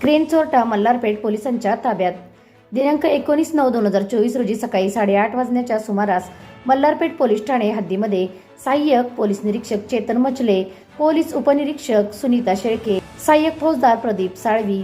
Crane चोरटा Malharpeth पोलिसांच्या ताब्यात. दिनांक एकोणीस नऊ दोन हजार चोवीस रोजी सकाळी साडेआठ वाजण्याच्या सुमारास मल्हारपेठ पोलीस ठाणे हद्दीमध्ये सहाय्यक पोलीस निरीक्षक चेतन मचले पोलीस उपनिरीक्षक सुनीता शेळके सहाय्यक फौजदार Pradeep Salvi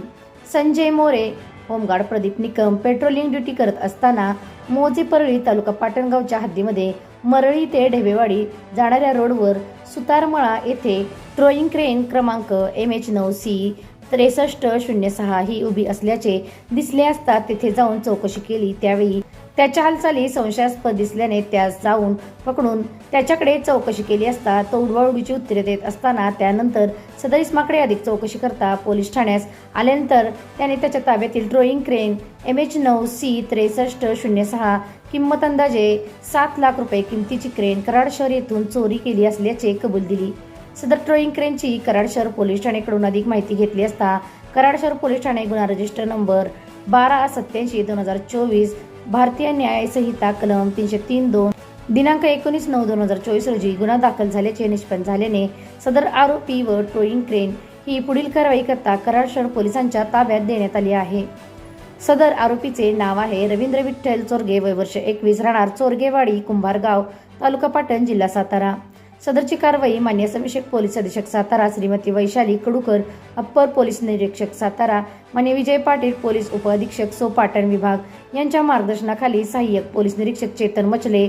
Sanjay More home guard Pradeep Nikam patrolling duty करत असताना मोजे परळी तालुका पाटणगावच्या हद्दीमध्ये मरळी ते ढेबेवाडी जाणाऱ्या रोडवर सुतारमळा येथे ट्रोईंग क्रेन क्रमांक एम एच नऊ सी त्रेसष्ट शून्य सहा ही उभी असल्याचे दिसले असता तेथे जाऊन चौकशी केली. त्यावेळी त्याच्या हालचाली संशयास्पद दिसल्याने त्यास जाऊन पकडून त्याच्याकडे चौकशी केली असता तो उडवाउडीची उत्तरे देत असताना त्यानंतर सदर इस्माकडे अधिक चौकशी करता पोलीस ठाण्यास आल्यानंतर त्याने त्याच्या ताब्यातील ड्रॉईंग क्रेन एम एच नऊ सी त्रेसष्ट शून्य सहा किंमत अंदाजे सात लाख रुपये किमतीची क्रेन कराड शहर येथून चोरी केली असल्याचे कबूल दिली. सदर ट्रोईंग क्रेनची कराड शहर पोलीस ठाण्याकडून अधिक माहिती घेतली असता कराड शहर पोलीस ठाणे गुन्हा रजिस्टर नंबर बारा सत्याऐंशी दोन हजार चोवीस भारतीय न्याय संहिता कलम तीनशे तीन दोन दिनांक एकोणीस नऊ दोन हजार चोवीस रोजी गुन्हा दाखल झाल्याचे निष्पन्न झाल्याने सदर आरोपी व ट्रोईंग क्रेन ही पुढील कारवाई करता कराड शहर पोलिसांच्या ताब्यात देण्यात आली आहे. सदर आरोपीचे नाव आहे रवींद्र विठ्ठल चोरगे वय वर्ष एकवीस राहणार चोरगेवाडी कुंभारगाव तालुका पाटण जिल्हा सातारा. सदरची कारवाई मान्य समीक्षक पोलीस अधीक्षक सातारा श्रीमती वैशाली कडूकर अप्पर पोलीस निरीक्षक सातारा मान्य विजय पाटील पोलीस उपअधीक्षक सोपाटण विभाग यांच्या मार्गदर्शनाखाली सहाय्यक पोलीस निरीक्षक चेतन मचले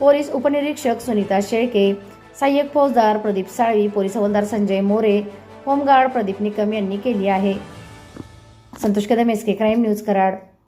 पोलीस उपनिरीक्षक सुनीता शेळके सहाय्यक फौजदार प्रदीप साळवी पोलीस हवालदार संजय मोरे होमगार्ड प्रदीप निकम यांनी केली आहे. Santosh Kadam S K crime news Karad.